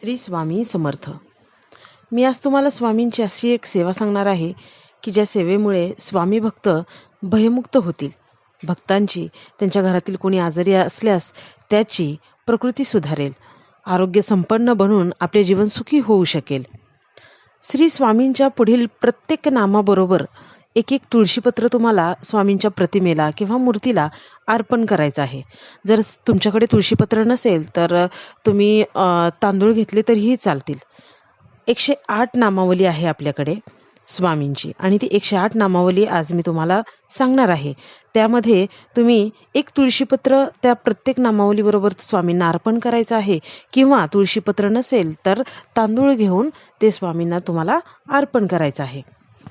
श्री स्वामी समर्थ. मी आज तुम्हाला स्वामींची अशी एक सेवा सांगणार आहे की ज्या सेवेमुळे स्वामी भक्त भयमुक्त होतील. भक्तांची त्यांच्या घरातील कोणी आजारी असल्यास त्याची प्रकृती सुधारेल. आरोग्य संपन्न बनून आपले जीवन सुखी होऊ शकेल. श्री स्वामींच्या पुढील प्रत्येक नामाबरोबर एक एक तुळशीपत्र तुम्हाला स्वामींच्या प्रतिमेला किंवा मूर्तीला अर्पण करायचं आहे. जर तुमच्याकडे तुळशीपत्र नसेल तर तुम्ही तांदूळ घेतले तरीही चालतील. एकशे आठ नामावली आहे आपल्याकडे स्वामींची आणि ती एकशे आठ नामावली आज मी तुम्हाला सांगणार आहे. त्यामध्ये तुम्ही एक तुळशीपत्र त्या प्रत्येक नामावलीबरोबर स्वामींना अर्पण करायचं आहे किंवा तुळशीपत्र नसेल तर तांदूळ घेऊन ते स्वामींना तुम्हाला अर्पण करायचं आहे.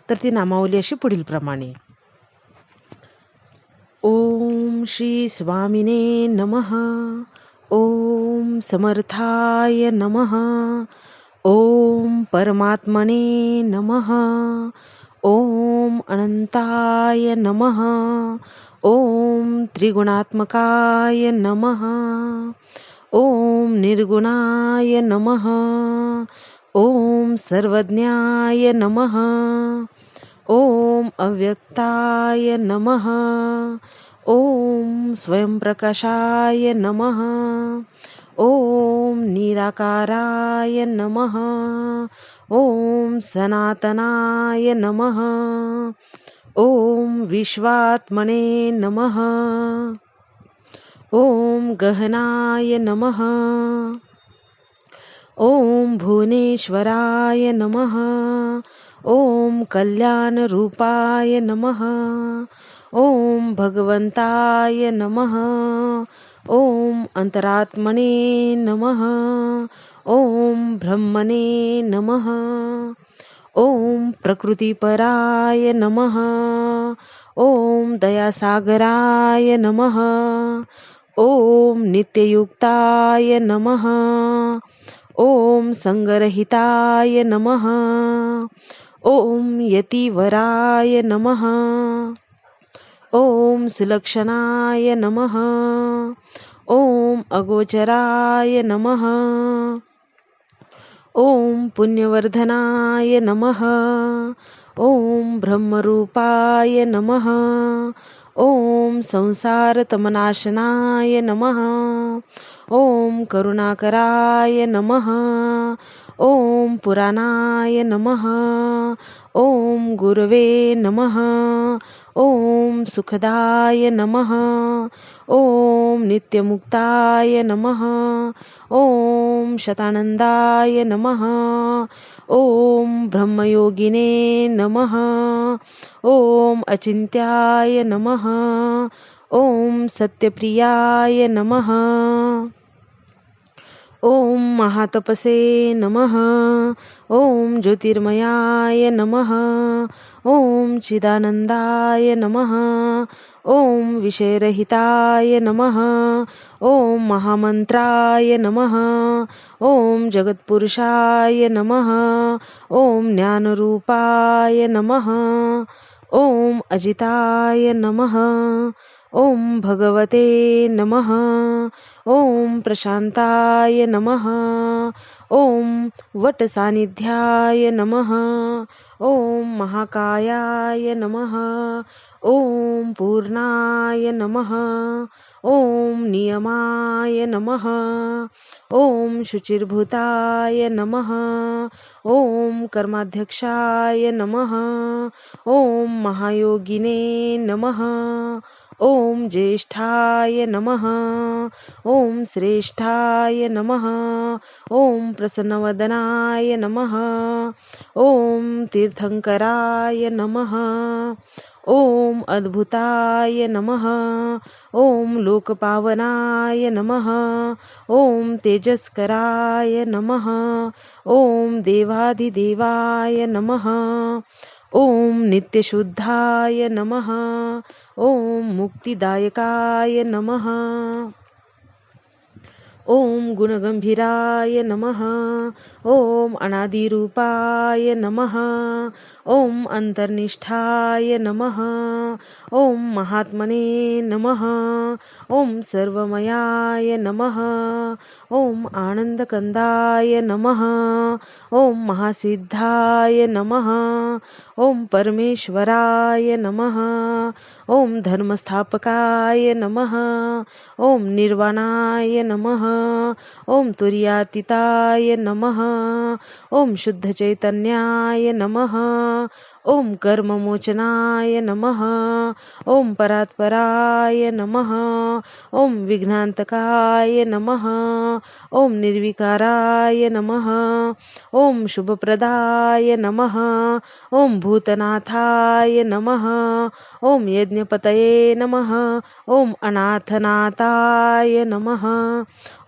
तर ती नामावली अशी पुढील प्रमाणे ओम श्री स्वामिने नमः. ओम समर्थाय नमः. ओम परमात्मने नमः. ओम अनंताय नमः. ओम त्रिगुणात्मकाय नमः. ओम निर्गुणाय नमः. ओम सर्वज्ञाय नमः. ओम अव्यक्ताय नमः। ओम स्वयंप्रकाशाय नमः। ओम निराकाराय नमः। ओम सनातनाय नमः। ओम विश्वात्मने नमः। ओम गहनाय नमः। ओम भुवनेश्वराय नमः। ओम कल्याणरूपाय नमः। ओम भगवंताय नमः। ओम अंतरात्मने नमः। ओम ब्रह्मणे नमः। ओम प्रकृतिपराय नमः। ओम दयासागराय नमः। ओम नित्ययुक्ताय नमः। ओम संगरहिताय नमः। ओम यतिवराय नमः। ओम सुलक्षणाय नमः। ओम अगोचराय नमः। ओम पुण्यवर्धनाय नमः। ओम ब्रह्मरूपाय नमः। ओम संसारतमनाशनाय नमः। ओम करुणाकराय नमः। ओम पुराणाय नमः। ओम गुरवे नमः। ओम सुखदाय नमः। ओम नित्यमुक्ताय नमः। ओम शतानंदाय नमः। ओम ब्रह्मयोगिने नमः। ओम अचिंत्याय नमः। ओम सत्यप्रियाय नमः। ओम महातपसे नमः. ओम ज्योतिर्मयाय नमः. ओम चिदानंदाय नमः. ओम विषयरहिताय नमः. ओम महामंत्राय नमः. ओम जगत्पुरुषाय नमः. ओम ज्ञानरूपाय नमः. ओम अजिताय नमः. ओम भगवते नमः। ओम प्रशांताय नमः। ओम वटसानिध्याय नमः। ओम महाकायाय नमः। ओम पूर्णाय नमः। ओम नियमाय नमः. ओम शुचिर्भूताय नमः. ओम कर्माध्यक्षाय नमः. ओम महायोगिने नमः. ओम ज्येष्ठाय नमः. ओम श्रेष्ठाय नमः. ओम प्रसन्नवदनाय नमः. ओम तीर्थंकराय नमः. ओम अद्भुताय नमः। ओम लोकपावनाय नमः। ओम तेजस्कराय नमः। ओम देवाधिदेवाय नमः। ओम नित्यशुद्धाय नमः। ओम मुक्तिदायकाय नमः। ॐ गुणगंभीराय नमः। ॐ अनादिरूपाय नमः। ॐ अंतर्निष्ठाय नमः। ॐ महात्मने नमः. ॐ सर्वमयाय नमः. ॐ आनन्दकन्दाय नमः. ॐ महासिद्धाय नमः. ॐ परमेश्वराय नमः. ॐ धर्मस्थापकाय नमः. ॐ निर्वाणाय नमः. ॐ तुर्यातिताय नमः. ॐ शुद्धचैतन्याय नमः. ॐ कर्ममोचनाय नमः. ॐ परात्पराय नमः ॐ विघ्नान्तकाय नमः ॐ निर्विकाराय नमः ॐ शुभप्रदाय नमः ॐ भूतनाथाय नमः ॐ यज्ञपतये नमः ॐ अनाथनाथाय नमः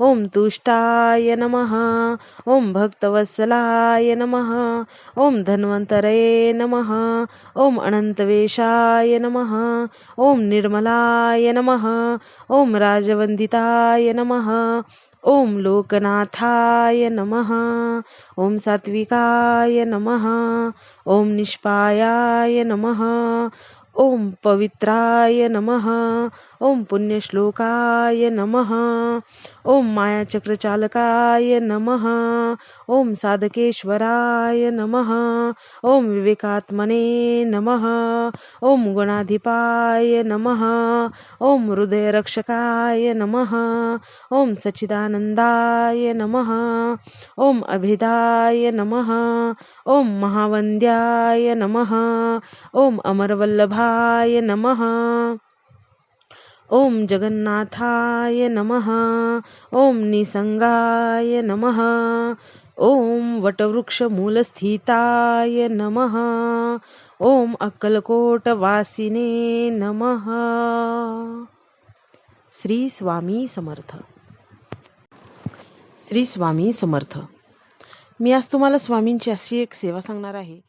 ॐ तुष्टाय नमः ॐ भक्तवत्सलाय नमः ॐ धन्वन्तरये नमः ॐ अनन्तवेशाय नमः। ॐ निर्मलाय नमः। ॐ राजवन्दिताय नमः। ॐ लोकनाथाय नमः। ॐ सात्विकाय नमः। ॐ निष्पायाय नमः। ॐ पवित्राय नमः। ॐ पुण्यश्लोकाय नमः। ॐ मायाचक्रचालकाय नमः। ॐ साधकेश्वराय नमः। ॐ विवेकात्मने नमः। ॐ गुणाधिपाय नमः। ॐ हृदयरक्षकाय नमः। ॐ सच्चिदानन्दाय नमः। ॐ अभिदाय नमः। ॐ महावन्द्याय नमः। ॐ अमरवल्लभाय नमः। ॐ जगन्नाथाय नमः। ॐ निसंगाय नमः। ॐ वटवृक्षमूलस्थिताय नमः। ॐ अक्कलकोटवासिने नमः। श्री स्वामी समर्थ। श्री स्वामी समर्थ। मी आज तुम्हाला स्वामींची अशी एक सेवा सांगणार आहे